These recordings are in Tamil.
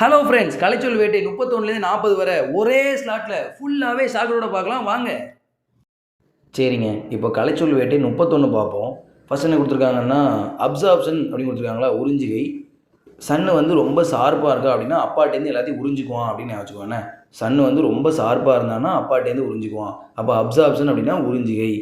ஹலோ ஃப்ரெண்ட்ஸ் கலைச்சொல் வேட்டை முப்பத்தொன்னுலேருந்து நாற்பது வரை ஒரே ஸ்லாட்டில் ஃபுல்லாகவே சாக்கரோட பார்க்கலாம். வாங்க. சரிங்க இப்போ கலைச்சொல் வேட்டை முப்பத்தொன்று பார்ப்போம். ஃபஸ்ட் என்ன கொடுத்துருக்காங்கன்னா அப்சார்ப்ஷன் அப்படின்னு கொடுத்துருக்காங்களா? உறிஞ்சிகை. சன்னு வந்து ரொம்ப சார்பாக இருக்கா அப்படின்னா அப்பாட்டேருந்து எல்லாத்தையும் உறிஞ்சிக்குவான் அப்படின்னு வச்சுக்கோண்ணே சன்னு வந்து ரொம்ப சார்பாக இருந்தான்னா அப்பாட்டேருந்து உறிஞ்சிக்குவான். அப்போ அப்சார்ப்ஷன் அப்படின்னா உறிஞ்சிகை.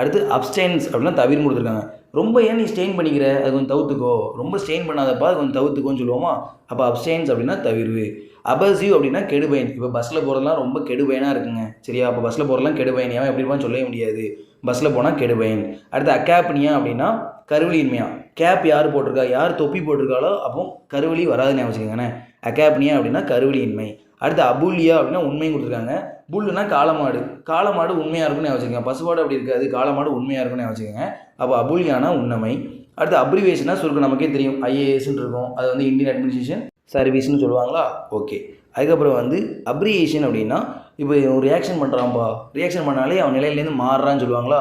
அடுத்து அப்ஸ்டைன்ஸ் அப்படின்னா தவிர்னு கொடுத்துருக்காங்க. ரொம்ப ஏன் நீ ஸ்டெயின் பண்ணிக்கிற? அது கொஞ்சம் தவிர்த்துக்கோ. ரொம்ப ஸ்டெயின் பண்ணாதப்பா அது கொஞ்சம் தவிர்த்துக்கோன்னு சொல்லுவோமா? அப்போ அப்சைன்ஸ் அப்படின்னா தவிர்வு. அபசிவ் அப்படின்னா கெடுபயன் இப்போ பஸ்ஸில் போகிறதுலாம் ரொம்ப கெடுபயனாக இருக்குங்க. சரியா? அப்போ பஸ்ஸில் போகிறதுலாம் கெடுபயன் ஏன் எப்படி இருப்பான்னு சொல்லவே முடியாது. பஸ்ஸில் போனால் கெடுபயன் அடுத்து அக்கேப்னியா அப்படின்னா கருவலியின்மையா கேப் யார் போட்டிருக்கா? யார் தொப்பி போட்டிருக்காளோ அப்போ கருவலி வராதுன்னு வச்சுக்கோங்கண்ணே அக்கேப்னியா அப்படின்னா கருவலியின்மை அடுத்து அபுல்யா அப்படின்னா உண்மையும் கொடுத்துருக்காங்க. புல்லுனா காளமாடு. காளமாடு உண்மையாக இருக்குன்னு வச்சுக்கோங்க. பசுமாடு அப்படி இருக்காது. காளமாடு உண்மையாக இருக்கும்னு வச்சுக்கோங்க. அப்போ அபுல்யானா உண்மை. அடுத்து அப்ரிவேஷனாக சுருக்கம் நமக்கே தெரியும். ஐஏஎஸ்ன்னு இருக்கும். அது வந்து இந்தியன் அட்மினிஸ்ட்ரேஷன் சர்வீஸ்னு சொல்லுவாங்களா? ஓகே அதுக்கப்புறம் வந்து அப்ரியேஷன் அப்படின்னா இப்போ ஒரு ரியாக்ஷன் பண்ணுறான்பா ரியாக்ஷன் பண்ணாலே அவன் நிலையிலேருந்து மாறுறான்னு சொல்லுவாங்களா?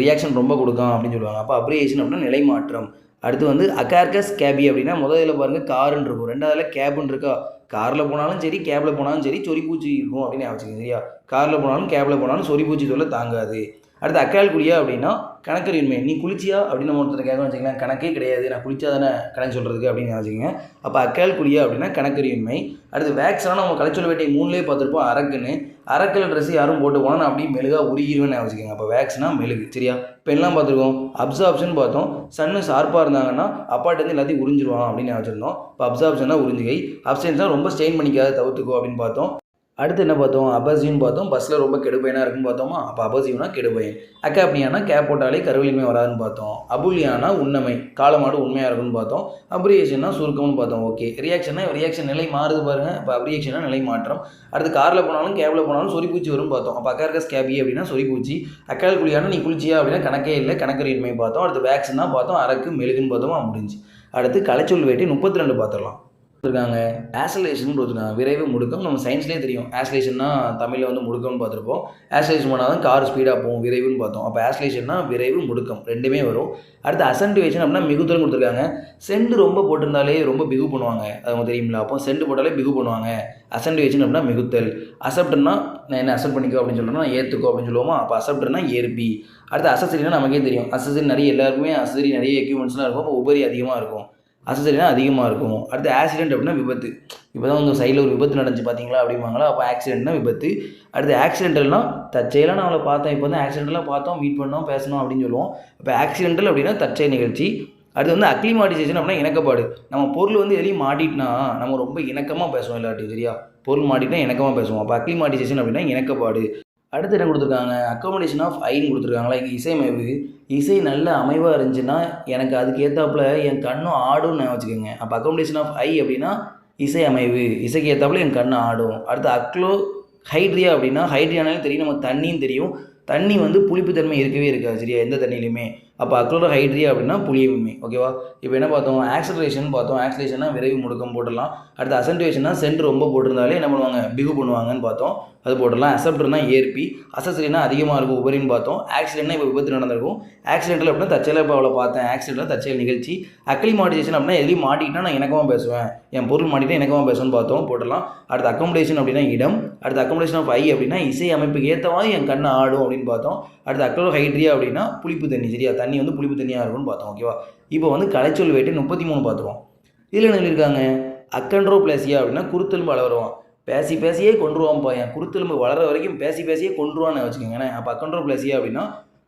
ரியாக்ஷன் ரொம்ப கொடுக்கான் அப்படின்னு சொல்லுவாங்க. அப்போ அப்ரியேஷன் அப்படின்னா நிலை மாற்றம் அடுத்து வந்து அகார்கஸ் கேபி அப்படின்னா முதல்ல பாருங்கள் காருன்னு இருக்கும். ரெண்டாவதுல கேபுன்னு இருக்கா? காரில் போனாலும் சரி கேபில் போனாலும் சரி சொறிப்பூச்சி இருக்கும் அப்படின்னு வச்சுக்கோங்க சரியா? காரில் போனாலும் கேபில் போனாலும் சொறிப்பூச்சி தொல்லை தாங்காது. அடுத்து அக்கால் குடியா அப்படின்னா கணக்கறியின்மை நீ குளிச்சியா அப்படின்னு நம்ம ஒருத்தர் கேட்க வச்சுக்கலாம் கணக்கே கிடையாது. நான் குளிச்சா தானே கணக்கு சொல்கிறதுக்கு அப்படின்னு வச்சுக்கோங்க. அப்போ அக்கால் குழியா அப்படின்னா கணக்கறியின்மை அடுத்து வேக்ஸ்னா நம்ம கலைச்சொல் வேட்டை மூணுலேயே பார்த்துருப்போம் அரக்குன்னு. அரக்கல் ட்ரெஸ் யாரும் போட்டு போனால் நான் அப்படியே மெழுகாக உருகிருவேன்னு வச்சுக்கோங்க. அப்போ வேக்ஸ்னால் மெழுகு சரியா? இப்போ எல்லாம் பார்த்துருக்கோம். அப்சார்ப்ஷன் பார்த்தோம். சன்னு ஷார்ப்பாக இருந்தாங்கன்னா அப்பாட்டேருந்து எல்லாத்தையும் உறிஞ்சிருவான் அப்படின்னு நினச்சிருந்தோம். இப்போ அப்சார்ப்ஷனாக உறிஞ்சிகை. அப்சன்ஸ்னால் ரொம்ப ஸ்டெயின் பண்ணிக்காத தவிர்த்துக்கோ அப்படின்னு பார்த்தோம். அடுத்து என்ன பார்த்தோம்? அபசின்னு பார்த்தோம். பஸ்ஸில் ரொம்ப கெடுபயனாக இருக்குன்னு பார்த்தோமா? அப்போ அபசிவ்னா கெடுபயன் அக்காப்னியானா கேப் போட்டாலே கருவிலுமே வராதுன்னு பார்த்தோம். அபுலியானா உண்மை. காலமாடு உண்மையாக இருக்குன்னு பார்த்தோம். அப்ரியேஷன்னா சுருக்கம்னு பார்த்தோம். ஓகே. ரியாக்ஷன்னா ரியாக்ஷன் நிலை மாறுது பாருங்க. இப்போ அப்ரியேஷனா நிலை மாற்றம். அடுத்து காரில் போனாலும் கேபில் போனாலும் சொறிப்பூச்சி வரும் பார்த்தோம். அப்போ இருக்க கேபி அப்படின்னா சொரிப்பூச்சி அக்கால் குழியானா நீ குளிச்சியா அப்படின்னா கணக்கே இல்லை. கணக்கறியின்மை பார்த்தோம். அடுத்து வேக்சின்னா பார்த்தோம். அரக்கு மெழுகுன்னு பார்த்தோமா? முடிஞ்சு. அடுத்து கலைச்சொல் வேட்டி முப்பத்தி ரெண்டு பார்த்துடலாம். கொடுத்துருக்காங்க. ஆசலேஷன் கொடுத்துருக்காங்க விரைவு முடுக்கம் நம்ம சயின்ஸ்லேயே தெரியும். ஆசலேஷன்னா தமிழில் வந்து முடுக்கம்னு பார்த்துருப்போம். ஆசலேஷன் பண்ணால் தான் கார் ஸ்பீடாக போகும் விரைவுன்னு பார்த்தோம். அப்போ ஆசலேஷன்னா விரைவு முடுக்கம் ரெண்டுமே வரும். அடுத்து அசன்டிவேஷன் அப்படின்னா மிகுத்தல் கொடுத்துருக்காங்க. செண்டு ரொம்ப போட்டிருந்தாலே ரொம்ப பிகு பண்ணுவாங்க. அது தெரியுமில்ல தெரியுங்களா அப்போ செண்டு போட்டாலே பிகு பண்ணுவாங்க. அசன்டிவேஷன் அப்படின்னா மிகுத்தல். அசப்டர்னா நான் என்ன அசப்ட் பண்ணிக்கோ அப்படின்னு சொல்லணும்னா ஏற்றுக்கோ அப்படின்னு சொல்லுவோமா? அப்போ அசப்டர்னா ஏற்பி. அடுத்து அசசரினா நமக்கே தெரியும். அசசரி நிறைய எல்லாருக்குமே அசசரி நிறைய எக்யூப்மெண்ட்ஸ்லாம் இருக்கும். அப்போ உபரி அதிகமாக இருக்கும். அசசரினா அதிகமாக இருக்கும். அடுத்து ஆக்சிடென்ட் அப்படின்னா விபத்து. இப்போ தான் உங்கள் சைடில் ஒரு விபத்து நடந்துச்சு பார்த்தீங்களா அப்படிம்பாங்களா? அப்போ ஆக்சிடென்ட்னா விபத்து. அடுத்து ஆக்சிடென்டல்னால் தற்செயலாக நான் அவளை பார்த்தேன். இப்போ தான் ஆக்சிடென்டலாக பார்த்தோம் மீட் பண்ணோம் பேசணும் அப்படின்னு சொல்லுவோம். இப்போ ஆக்சிடென்டல் அப்படின்னா தற்செயல் நிகழ்ச்சி. அடுத்து வந்து அக்ளிமாட்டிசேஷன் அப்படின்னா இணக்கப்பாடு. நம்ம பொருள் வந்து எதையும் மாட்டிட்டுனா நம்ம ரொம்ப இணக்கமாக பேசுவோம் இல்லாட்டி சரியா? பொருள் மாட்டிட்டா இணக்கமாக பேசுவோம். அப்போ அக்ளிமாட்டிசேஷன் அப்படின்னா இணக்கப்பாடு. அடுத்து என்ன கொடுத்துருக்காங்க? அக்காமடேஷன் ஆஃப் ஐன்னு கொடுத்துருக்காங்களா இங்கே இசையமைவு இசை நல்ல அமைவாக இருந்துச்சுன்னா எனக்கு அதுக்கு ஏற்றாப்புல என் கண்ணும் ஆடும்னு நான் வச்சுக்கோங்க. அப்போ அக்காமடேஷன் ஆஃப் ஐ அப்படின்னா இசை அமைவு இசைக்கு ஏற்றாப்புல என் கண்ணு ஆடும். அடுத்து அக்ளோ ஹைட்ரியா அப்படின்னா ஹைட்ரியானாலும் தெரியும். நமக்கு தண்ணியும் தெரியும். தண்ணி வந்து புளிப்புத்தன்மை இருக்கவே இருக்காது. சரியா? எந்த தண்ணியிலையுமே அப்போ அக்ளோரோ ஹைட்ரியா அப்படின்னா புளியமின்மை ஓகேவா இப்போ என்ன பார்த்தோம்? ஆக்சலரேஷன் பார்த்தோம். ஆக்சலேஷன்னா விரைவு முடுக்கம் போட்டுடலாம். அடுத்து அசன்டேஷன்னா சென்ட் ரொம்ப போட்டிருந்தாலே என்ன பண்ணுவாங்க? பிகு பண்ணுவாங்கன்னு பார்த்தோம். அது போட்டுடலாம். அசப்டர்னா ஏற்பி. அசசரினா அதிகமாக இருக்கும். உபரின்னு பார்த்தோம். ஆக்சிடென்ட்னா இப்போ விபத்து நடந்திருக்கும். ஆக்சிடென்ட்டில் அப்படின்னா தச்சையில் இப்போ அவளை பார்த்தேன் ஆக்சிடென்ட்ல தச்சையில் நிகழ்ச்சி. அக்ளிமாட்டிசேஷன் அப்படின்னா எதுலேயும் மாட்டிக்கிட்டா நான் எனக்கமாக பேசுவேன். என் பொருள் மாட்டிட்டா எனக்கமாக பேசுவேன்னு பார்த்தோம். போட்டுடலாம். அடுத்து அக்கமடேஷன் அப்படின்னா இடம். அடுத்து அக்கமடேஷன் ஆஃப் ஐ அப்படின்னா இசை அமைப்புக்கு ஏற்ற மாதிரி என் கண்ணை ஆடும் அப்படின்னு பார்த்தோம். அடுத்து அக்ளோ ஹைட்ரியா அப்படின்னா புளிப்பு தண்ணி சரியா? தண்ணி வந்து புளிப்பு தண்ணியாக இருக்கும்னு பார்த்தோம் ஓகேவா இப்போ வந்து கலைச்சொல் வேட்டு முப்பத்தி மூணு பார்த்துருவோம். இதில் என்ன சொல்லியிருக்காங்க? அக்கன்றோ பிளேசியா அப்படின்னா குருத்தெலும்பு வளருவான். பேசி பேசியே கொண்டுருவான்ப்பா என் குருத்தெலும்பு வளர வரைக்கும் பேசி பேசியே கொண்டுருவான்னு வச்சுக்கோங்களேன். அப்போ அக்கன்றோ பிளேசியா அப்படின்னா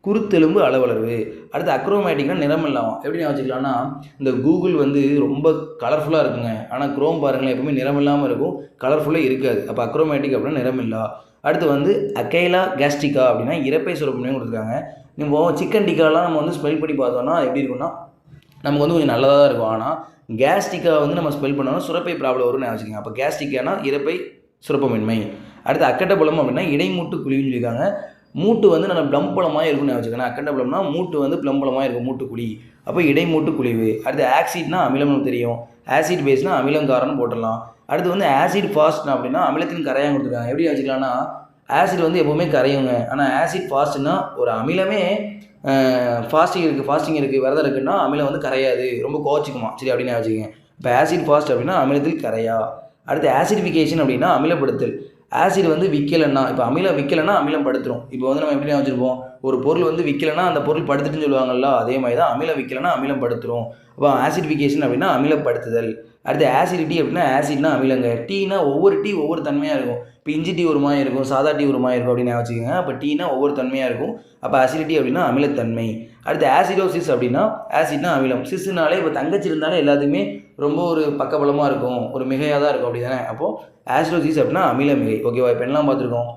குருத்தெலும்பு அளவளவு அடுத்து அக்ரோமேட்டிக்னா நிறம் இல்லாமல் எப்படி நான் வச்சுக்கலாம்னா இந்த கூகுள் வந்து ரொம்ப கலர்ஃபுல்லாக இருக்குங்க. ஆனால் குரோம் பாருங்களேன் எப்பவுமே நிறம் இல்லாமல் இருக்கும். கலர்ஃபுல்லாக இருக்காது. அப்போ அக்ரோமேட்டிக் அப்படின்னா நிறமில்லா அடுத்து வந்து அக்கைலா கேஸ்டிக்கா அப்படின்னா இறப்பை சுரப்புன்னு கொடுத்துருக்காங்க. நம்ம சிக்கன் டிக்காலாம் நம்ம வந்து ஸ்பெல் பண்ணி பார்த்தோம்னா எப்படி இருக்கும்னா நமக்கு வந்து கொஞ்சம் நல்லதாக தான் இருக்கும். ஆனால் கேஸ்டிக்கா வந்து நம்ம ஸ்பெல் பண்ணோம்னா சுரப்பை ப்ராப்ளம் வரும்னு வச்சுக்கோங்க. அப்போ கேஸ்டிக்கானா இறப்பை சுரப்பமின்மை. அடுத்து அக்கட்டபலம் அப்படின்னா இடைமூட்டு குழின்னு சொல்லியிருக்காங்க. மூட்டு வந்து நல்லா பிளம்பலமாக இருக்கும்னு வச்சுக்கோங்க. அக்கண்டபலம்னா மூட்டு வந்து பிளம்பலமாக இருக்கும் மூட்டு குழி அப்போ இடைமூட்டு குழிவு. அடுத்து ஆக்சிட்னா அமிலம்னு தெரியும். ஆசிட் பேஸ்னா அமிலம் காரம்னு போட்டுடலாம். அடுத்து வந்து ஆசிட் ஃபாஸ்ட்னா அப்படின்னா அமிலத்தின் கரையாக கொடுத்துருக்காங்க. எப்படி வச்சுக்கலாம்னா ஆசிட் வந்து எப்போவுமே கரையுங்க. ஆனால் ஆசிட் ஃபாஸ்ட்னா ஒரு அமிலமே ஃபாஸ்டிங் இருக்குது ஃபாஸ்டிங் இருக்குது விரதம் இருக்குன்னா அமிலம் வந்து கரையாது. ரொம்ப கோச்சிக்குமா சரி அப்படின்னு வச்சுக்கோங்க. இப்போ ஆசிட் ஃபாஸ்ட் அப்படின்னா அமிலத்தில் கரையா. அடுத்து ஆசிடிஃபிகேஷன் அப்படின்னா அமிலப்படுத்தல். ஆசிட் வந்து விற்கலைன்னா இப்போ அமிலம் விற்கலைன்னா அமிலம் படுத்துரும். இப்போ வந்து நம்ம எப்படி வச்சுருப்போம் ஒரு பொருள் வந்து விற்கலைன்னா அந்த பொருள் படுத்துட்டுன்னு சொல்லுவாங்கல்ல அதே மாதிரி தான் அமிலம் விற்கலைன்னா அமிலம் படுத்துரும். அப்போ ஆசிடிஃபிகேஷன் அப்படின்னா அமிலப்படுத்துதல் அடுத்து ஆசிடிட்டி அப்படின்னா ஆசிட்னா அமிலங்க. டீனா ஒவ்வொரு டீ ஒவ்வொரு தன்மையாக இருக்கும். இப்போ இஞ்சி டீ ஒரு மாதிரி இருக்கும் சாதா டீ ஒரு மாதிரி இருக்கும் அப்படின்னு வச்சுக்கோங்க. அப்போ டீனா ஒவ்வொரு தன்மையாக இருக்கும். அப்போ அசிடிட்டி அப்படின்னா அமிலத்தன்மை. அடுத்து ஆசிடோசிஸ் அப்படின்னா ஆசிட்னா அமிலம். சிஸ்னாலே இப்போ தங்கச்சி இருந்தாலே எல்லாத்துக்குமே ரொம்ப ஒரு பக்கபலமாக இருக்கும் ஒரு மிகையாக தான் இருக்கும் அப்படி தானே அப்போது ஆஸ்ட்ரோசிஸ் அப்படின்னா அமில மிகை. ஓகேவா இப்போ என்னலாம் பார்த்துருக்கோம்?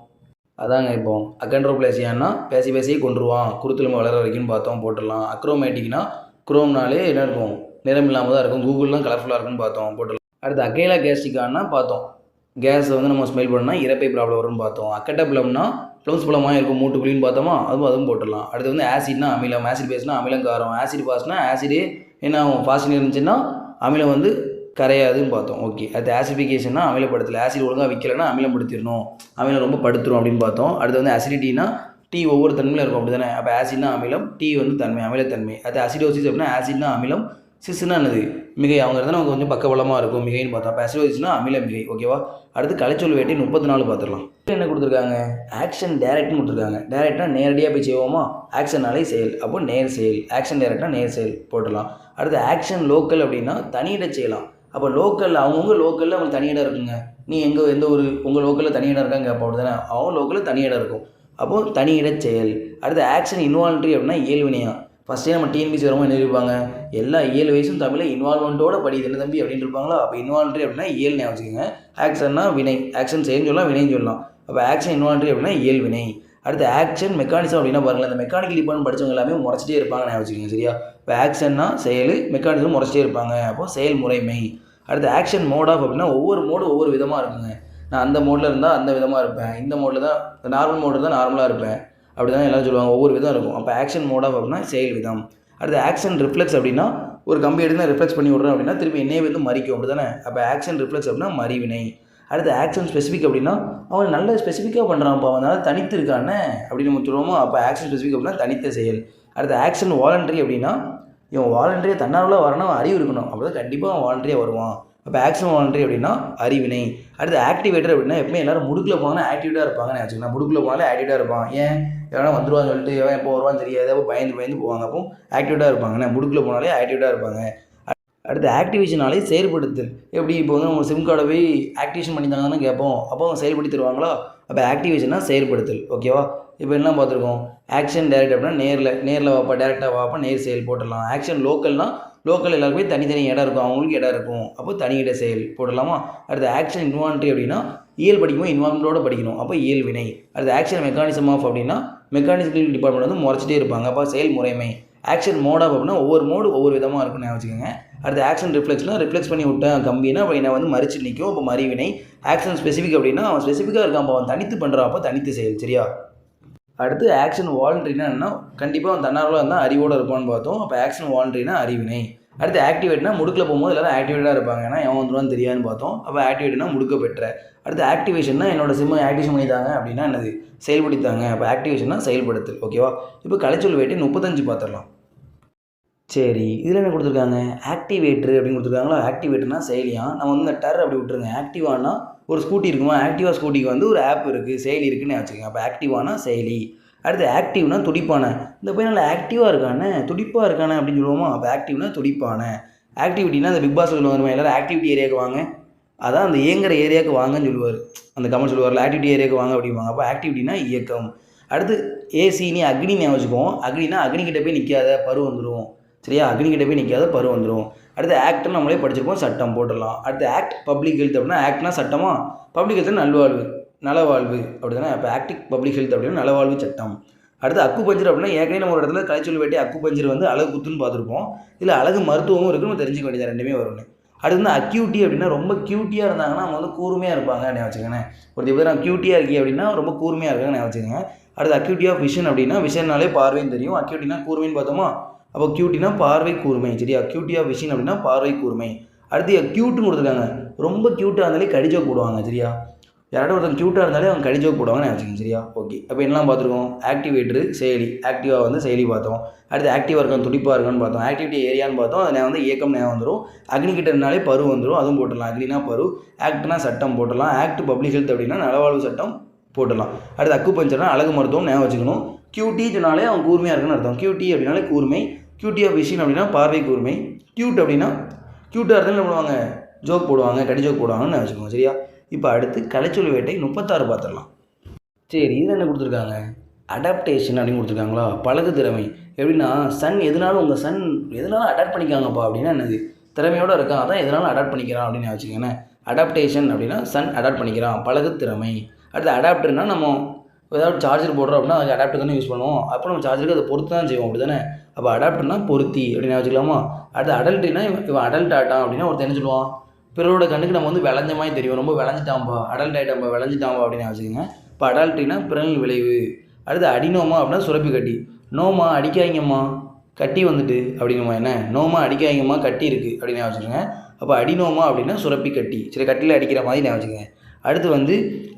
அதாங்க இப்போ அகண்ட்ரோப்ளேசியான்னா பேசி பேசியே கொண்டுருவான் குருத்துலமை வளர வரைக்கும் பார்த்தோம் போட்டுடலாம். அக்ரோமேட்டிக்னா குரோம்னாலே என்ன இருக்கும்? நிறம் இல்லாமல் தான் இருக்கும். கூகுள்லாம் கலர்ஃபுல்லாக இருக்குன்னு பார்த்தோம் போட்டுடலாம். அடுத்து அகைலா கேஸ்டிக்கானா பார்த்தோம். கேஸை வந்து நம்ம ஸ்மெல் பண்ணால் இறப்பை ப்ராப்ளம் வரும்னு பார்த்தோம். அக்கட்டப்ளம்னா ப்ளம்ஸ் பழமாக இருக்கும் மூட்டு புளின்னு பார்த்தோமா? அதுவும் அதுவும் போட்டுடலாம். அடுத்து வந்து ஆசிட்னா அமிலம். ஆசிட் பேஸ்னா அமிலம் காரம் ஆசிட் பாஸ்னா ஆசிடு என்ன ஆகும்? ஃபாஸ்டின் இருந்துச்சுன்னா அமிலம் வந்து கரையாதுன்னு பார்த்தோம். ஓகே அது ஆசிஃபிகேஷன்னா அமிலப்படுத்தல ஆசிட் ஒழுங்காக விற்கலைன்னா அமிலப்படுத்திடணும் அமிலம் ரொம்ப படுத்துரும் அப்படின்னு பார்த்தோம். அடுத்து வந்து அசிடிட்டினா டீ ஒவ்வொரு தன்மையில் இருக்கும். அப்படி தானே அப்போ ஆசிட்னா அமிலம் டீ வந்து தன்மை அமிலத்தன்மை. அது அசிடோசிஸ் அப்படின்னா ஆசிட்னா அமிலம் சிஸ்னா என்னது? மிகை அவங்க இருந்தால் நமக்கு கொஞ்சம் பக்கபலமாக இருக்கும் மிகைன்னு பார்த்தோம். அப்போ அசிடோசிஸ்னா அமில மிகை. ஓகேவா அடுத்து கலைச்சொல் வேட்டை முப்பத்தி நாலு பார்த்துடலாம் என்ன கொடுத்துருக்காங்க? ஆக்ஷன் டேரக்ட்னு கொடுத்துருக்காங்க. டேரக்ட்னா நேரடியாக போய் செய்வோமா? ஆக்ஷன்னாலே செயல். அப்போ நேர் செயல். ஆக்ஷன் டேரக்ட்னா நேர் செயல். போட்டுடலாம். அடுத்து ஆக்ஷன் லோக்கல் அப்படின்னா தனியிட செய்யலாம். அப்போ லோக்கலில் அவங்கவுங்க லோக்கலில் அவங்க தனி இடம் இருக்குங்க. நீ எங்கே எந்த ஒரு உங்கள் லோக்கலில் தனி இடம் இருக்காங்க அப்போ அப்படி தானே அவங்க லோக்கலில் தனி இடம் இருக்கும். அப்போது தனியிட செயல். அடுத்து ஆக்ஷன் இன்வால்ட்ரி அப்படின்னா இயல்வினையா ஃபஸ்ட்டே நம்ம டிஎன்பிசி வரமா என்ன இருப்பாங்க எல்லா ஏழு வயசும் தமிழில் இன்வால்மெண்ட்டோட படிது என்ன தம்பி அப்படின்னு இருப்பாங்களா? அப்போ இன்வால்ட்ரி அப்படின்னா இயல் ஞாபகம் வச்சுக்கோங்க. ஆக்ஷன்னா வினை. ஆக்ஷன் செய்யன்னு சொல்லலாம் வினைன்னு சொல்லலாம். அப்போ ஆக்ஷன் இன்வால்ட்ரி அப்படின்னா இயல் வினை அடுத்து ஆக்ஷன் மெக்கானிசம் அப்படின்னா பாருங்களேன் அந்த மெக்கானிக்கல் டிபார்ட்மெண்ட் படிச்சவங்க எல்லாமே முறைச்சிட்டே இருப்பாங்க நான் வச்சுக்கோங்க சரியா? இப்போ ஆக்ஷன்னா செயல் மெக்கானிசம் முறைச்சிட்டே இருப்பாங்க. அப்போது செயல் முறைமை. அடுத்து ஆக்ஷன் மோட் ஆஃப் அப்படின்னா ஒவ்வொரு மோடு ஒவ்வொரு விதமாக இருக்குங்க. நான் அந்த மோடில் இருந்தால் அந்த விதமாக இருப்பேன். இந்த மோடில் தான் நார்மல் மோடில் தான் நார்மலாக இருப்பேன். அப்படி தான் எல்லாரும் சொல்லுவாங்க ஒவ்வொரு விதம் இருக்கும். அப்போ ஆக்ஷன் மோட் ஆஃப் அப்படின்னா செயல் விதம். அடுத்து ஆக்ஷன் ரிஃப்ளெக்ஸ் அப்படின்னா ஒரு கம்பி எடுத்து நான் ரிஃப்ளெக்ஸ் பண்ணி விட்றேன் அப்படின்னா திருப்பி என்னையே வந்து மறிக்கும். அப்படி தானே அப்போ ஆக்ஷன் ரிஃப்ளெக்ஸ் அப்படின்னா மறிவினை. அடுத்து ஆக்ஷன் ஸ்பெசிஃபிக் அப்படின்னா அவன் நல்ல ஸ்பெசிஃபிக்காக பண்ணுறான்ப்பா அதனால் தனித்து இருக்கானே அப்படின்னு நம்ம சொல்லுவோமோ அப்போ ஆக்ஷன் ஸ்பெசிஃபிக் அப்படின்னா தனித்த செயல். அடுத்து ஆக்ஷன் வாலண்டரி அப்படின்னா இவன் வாலண்டரியாக தன்னார்வலாக வரணும் அறிவு இருக்கணும். அப்போ தான் கண்டிப்பாக அவன் வாலண்டரியாக வருவான். அப்போ ஆக்ஷன் வாலண்டரி அப்படின்னா அறிவினை. அடுத்து ஆக்டிவேட்டர் அப்படின்னா எப்பவுமே எல்லாரும் முடுக்கில் போனால் ஆக்டிவேட்டாக இருப்பாங்கன்னு வச்சுக்கோங்க முடுக்கில் போனாலே ஆக்டிவேட்டாக இருப்பான். ஏன்? எவனா வந்துருவான்னு சொல்லிட்டு எவன் எப்போ வருவான்னு தெரியாது. அப்போ பயந்து பயந்து போவாங்க. அப்போ ஆக்டிவேட்டாக இருப்பாங்கண்ணே முடுக்கில் போனாலே ஆக்டிவேட்டாக இருப்பாங்க. அடுத்து ஆக்டிவேஷனாலே செயல்படுத்தல் எப்படி இப்போ வந்து நம்ம சிம் கார்டை போய் ஆக்டிவேஷன் பண்ணித்தாங்கன்னு கேட்போம். அப்போ அவங்க செயல்படுத்தி தருவாங்களா? அப்போ ஆக்டிவேஷனாக செயல்படுத்தல். ஓகேவா இப்போ என்ன பார்த்துருக்கோம்? ஆக்ஷன் டேரக்ட் அப்படின்னா நேரில் நேரில் வாப்பா டேரெக்டாக வாப்பா நேர் செயல் போட்டுடலாம். ஆக்ஷன் லோக்கல்னால் லோக்கல் எல்லாருக்குமே தனித்தனி இடம் இருக்கும். அவங்களுக்கு இடம் இருக்கும். அப்போ தனி இட செயல் போடலாமா? அடுத்து ஆக்ஷன் இன்வான்ட்ரி அப்படின்னா இயல் படிக்கும்போது இன்வால்மெண்ட்டோட படிக்கணும். அப்போ இயல் வினை அடுத்து ஆக்ஷன் மெக்கானிசம் ஆஃப் அப்படின்னா மெக்கானிக்கல் டிபார்ட்மெண்ட் வந்து முறைச்சிட்டே இருப்பாங்க. அப்போ செயல் முறைமை ஆக்ஷன் மோட் ஆஃப் அப்படின்னா ஒவ்வொரு மோடு ஒவ்வொரு விதமாக இருக்குன்னு வச்சுக்கோங்க. அடுத்து ஆக்ஷன் ரிஃப்ளெக்ஸ்னால் ரிஃப்ளெக்ஸ் பண்ணி விட்டேன் கம்பினா அப்போ என்ன வந்து மறிச்சு நிற்கும் அப்போ மறிவினை. ஆக்ஷன் ஸ்பெசிஃபிக் அப்படின்னா அவன் ஸ்பெசிஃபிக்காக இருக்கான். அப்போ அவன் தனித்து பண்ணுறாப்போ தனித்து செயல் சரியா? அடுத்து ஆக்ஷன் வாலண்ட்ரினா என்ன கண்டிப்பாக அவன் தன்னார்வலாக இருந்தால் அறிவோடு இருப்பான்னு பார்த்தோம். அப்போ ஆக்ஷன் வாலண்ட்ரினா அறிவினை. அடுத்து ஆக்டிவேட்னா முடுக்கில் போகும்போது எல்லாரும் ஆக்டிவேட்டாக இருப்பாங்க. ஏன்னா எவன் வந்துருவான்னு தெரியாதுன்னு பார்த்தோம். அப்போ ஆக்டிவேட்னா முடுக்க பெற்ற. அடுத்து ஆக்டிவேஷன்னா என்னோட சிம்மை ஆக்டிவேஷன் பண்ணித்தாங்க அப்படின்னா என்னது? செயல்படுத்தாங்க அப்போ ஆக்டிவேஷன்னா செயல்படுத்தல். ஓகேவா இப்போ கலைச்சொல் வேட்டி முப்பத்தஞ்சு பார்த்துடலாம் சரி இதில் என்ன கொடுத்துருக்காங்க? ஆக்டிவேட்ரு அப்படின்னு கொடுத்துருக்காங்களா? ஆக்டிவேட்டர்னா செயலியாக நம்ம வந்து இந்த டர் அப்படி விட்டுருங்க. ஆக்டிவானா ஒரு ஸ்கூட்டி இருக்குமா? ஆக்டிவா ஸ்கூட்டிக்கு வந்து ஒரு ஆப் இருக்குது செயலி இருக்குன்னு வச்சுக்கோங்க. அப்போ ஆக்டிவானா செயலி. அடுத்து ஆக்டிவ்னா துடிப்பான. இந்த பையன் நல்லா ஆக்டிவாக இருக்கானே? துடிப்பாக இருக்கானே அப்படின்னு சொல்லுவோமா? அப்போ ஆக்டிவ்னா துடிப்பான. ஆக்டிவிட்டினா அந்த பிக் பாஸ் வருவாங்க எல்லாரும் ஆக்டிவிட்டி ஏரியாவுக்கு வாங்க. அதான் அந்த இயங்குற ஏரியாவுக்கு வாங்கன்னு சொல்லுவார். அந்த கமெண்ட் சொல்லுவார்ல ஆக்டிவிட்டி ஏரியாவுக்கு வாங்க அப்படிம்பாங்க. அப்போ ஆக்டிவிட்டினா இயக்கம். அடுத்து ஏசி நீ அக்னி ஞாபகம் வச்சுக்குவோம் அக்னினா அக்னிக்கிட்ட போய் நிற்காத பரு வந்துடுவோம் சரியா? அக்னிக்கிட்ட போய் நிற்காத பரு வந்துடும் அடுத்து ஆக்ட்னு நம்மளே படிச்சிருப்போம் சட்டம் போட்டுடலாம். அடுத்து ஆக்ட் பப்ளிக் ஹெல்த் அப்படின்னா ஆக்ட்னா சட்டமா? பப்ளிக் ஹெல்த் நல்வாழ்வு நலவாழ்வு அப்படி தானே இப்போ ஆக்டிக் பப்ளிக் ஹெல்த் அப்படின்னா நலவாழ்வு சட்டம். அடுத்து அக்கு பஞ்சர் அப்படின்னா ஏற்கனவே நம்ம ஒரு இடத்துல கலைச்சொல் வேட்டி அக்கு பஞ்சர் வந்து அழகு குத்துன்னு பார்த்துருப்போம். இதில் அழகு மருத்துவமும் இருக்குது நம்ம தெரிஞ்சுக்க வேண்டியது ரெண்டுமே வரும்னு. அடுத்து வந்து அக்யூட்டி அப்படின்னா ரொம்ப க்யூட்டியாக இருந்தாங்கன்னா அவங்க வந்து கூர்மையாக இருப்பாங்க நான் வச்சுக்கோங்க ஒரு பேர் நான் க்யூட்டியாக இருக்கி அப்படின்னா ரொம்ப கூர்மையாக இருக்காங்க நான் வச்சுக்கோங்க. அடுத்து அக்யூட்டி ஆஃப் விஷன் அப்படின்னா விஷன்னாலே பார்வையும் தெரியும். அக்யூட்டினா கூர்மைன்னு பார்த்தோமா? அப்போ க்யூட்டினா பார்வை கூர்மை சரியா? அக்யூட்டி ஆஃப் விஷன் அப்படின்னா பார்வை கூர்மை. அடுத்து க்யூட்டுன்னு கொடுத்துருக்காங்க. ரொம்ப க்யூட்டாக இருந்தாலே கடிஜோக் போடுவாங்க சரியா? யாராவது ஒருத்தன் க்யூட்டாக இருந்தாலே அவங்க கடிஜோக் போடுவாங்கன்னு நினச்சிக்கோங்க சரியா? ஓகே அப்போ என்னலாம் பார்த்துருக்கோம்? ஆக்டிவேட்டரு செயலி. ஆக்டிவாக வந்து செயலி பார்த்தோம். அடுத்து ஆக்டிவாக இருக்கான் துடிப்பாக இருக்கான்னு பார்த்தோம். ஆக்டிவிட்டி ஏரியான்னு பார்த்தோம். அது வந்து ஏக்கம் நேரம் வந்துடும் அக்னி கிட்டனாலே பரு வந்துடும் அதுவும் போட்டுடலாம். அக்னினா பரு. ஆக்ட்னா சட்டம் போட்டுடலாம். ஆக்ட் பப்ளிக் ஹெல்த் அப்படின்னா நலவாழ்வு சட்டம் போட்டுடலாம். அடுத்து அக்கு பஞ்சர்னா அழகு மருத்துவம் ஞாபகம் வச்சுக்கணும். கியூட்டி சொன்னாலே அவன் கூர்மையாக இருக்குன்னு அர்த்தம். கியூட்டி அப்படின்னாலே கூர்மை. கியூட்டி ஆஃப் விஷயம் அப்படின்னா பார்வை கூர்மை. கியூட் அப்படின்னா க்யூட்டாக இருந்தாலும் என்ன பண்ணுவாங்க? ஜோக் போடுவாங்க கடி ஜோக் போடுவாங்கன்னு வச்சுக்கோங்க சரியா? இப்போ அடுத்து கலைச்சொல் வேட்டை முப்பத்தாறு பார்த்துடலாம் சரி இதில் என்ன கொடுத்துருக்காங்க? அடாப்டேஷன் அப்படின்னு கொடுத்துருக்காங்களா? பழகு திறமை. எப்படின்னா சன் எதுனாலும் உங்கள் சன் எதுனாலும் அடாப்ட் பண்ணிக்காங்கப்பா அப்படின்னா என்னது? திறமையோடு இருக்கான் அதான் எதனாலும் அடாப்ட் பண்ணிக்கிறான் அப்படின்னு வச்சுக்கோங்க அடாப்டேஷன் அப்படின்னா சன் அடாப்ட் பண்ணிக்கிறான் பழகு திறமை. அடுத்து அடாப்டர்னால் நம்ம ஏதாவது சார்ஜர் போடுறோம் அப்படின்னா அதுக்கு அடாப்டர் தானே யூஸ் பண்ணுவோம். அப்போ நம்ம சார்ஜருக்கு அதை பொறுத்து தான் செய்வோம். அப்படி தானே அப்போ அடாப்டர்னா பொருத்தி அப்படின்னு வச்சுக்கலாமா? அடுத்து அடல்ட்னா இவன் அடல்ட் ஆட்டான் அப்படின்னா ஒருத்தர் என்ன சொல்லுவான்? பிறரோட கண்ணுக்கு நம்ம வந்து விளைஞ்ச மாதிரி தெரியும். ரொம்ப விளைஞ்சிட்டாம்பா அடல்ட் ஆகிட்டாம்பா விளைஞ்சிட்டாம்பா அப்படின்னு வச்சுக்கோங்க. இப்போ அடல்ட்னா பிறல் விளைவு. அடுத்து அடினோமா அப்படின்னா சுரப்பி கட்டி. நோமா அடிக்காதீங்கம்மா கட்டி வந்துட்டு அப்படின்னுமா என்ன? நோமா அடிக்காதீங்கம்மா கட்டி இருக்குது அப்படின்னு வச்சுக்கோங்க. அப்போ அடினோமா அப்படின்னா சுரப்பி கட்டி. சரி கட்டியில் அடிக்கிற மாதிரி நான் வச்சுக்கோங்க. அடுத்து வந்து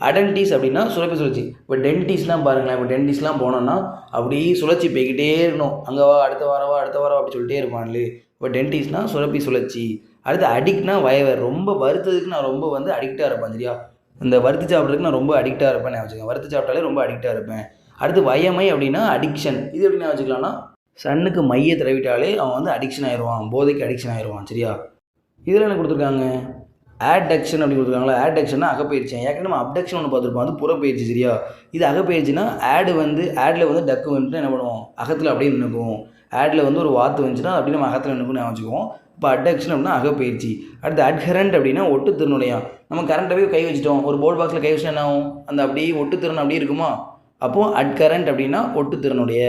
அடன்டிஸ் அப்படின்னா சுரப்பி சுழற்சி. இப்போ டென்டிஸ்லாம் பாருங்களேன் இப்போ டென்டிஸ்லாம் போனோன்னா அப்படியே சுழற்சி போய்கிட்டே இருக்கணும். அங்கே வா அடுத்த வாரம் வா அடுத்த வாரம் அப்படி சொல்லிட்டே இருப்பான்ல. இப்போ டென்டிஸ்னால் சுரப்பி சுழற்சி. அடுத்து அடிக்ட்னா வயவர். ரொம்ப வருத்ததுக்கு நான் ரொம்ப வந்து அடிக்டாக இருப்பேன் சரியா? இந்த வறுத்து சாப்பிட்றதுக்கு நான் ரொம்ப அடிக்டாக இருப்பேன் நான் வச்சுக்கேன் வறுத்து சாப்பிட்டாலே ரொம்ப அடிக்டாக இருப்பேன். அடுத்து வயமை அப்படின்னா அடிக்ஷன். இது எப்படி நான் வச்சுக்கலாம்னா சன்னுக்கு மைய தடவிட்டாலே அவன் வந்து அடிக்ஷன் ஆயிடுவான் போதைக்கு அடிக்ஷன் ஆயிடுவான் சரியா? இதில் என்ன கொடுத்துருக்காங்க. ஆடக்ஷன் அப்படி கொடுத்துருக்காங்களா ஆடக்ஷன்னா அகப்பயிற்சி ஏற்கனவே நம்ம அப்டக்ஷன் ஒன்று பார்த்துருப்போம். அது புறப்பயிற்சி சரியா? இது அகப்பயிற்சினா ஆடு வந்து ஆடில் வந்து டக்கு வந்துட்டு என்ன பண்ணுவோம்? அகத்தில் அப்படியே நின்றுக்கும் ஆடில் வந்து ஒரு வாத்து வந்துச்சுன்னா அப்படியே நம்ம அகத்தில் நின்றுக்கும் வச்சுக்குவோம். இப்போ அடக்ஷன் அப்படின்னா அகப்பயிற்சி அடுத்து அட்ஹரண்ட் அப்படின்னா ஒட்டு திருநுடையம் நம்ம கரண்ட்டை கை வச்சுட்டோம். ஒரு போர்டு பாக்ஸில் கை வச்சுட்டா என்ன ஆகும்? அந்த அப்படியே ஒட்டு திறன் அப்படியே இருக்குமா? அப்போது அட்கரண்ட் அப்படின்னா ஒட்டு திறனுடைய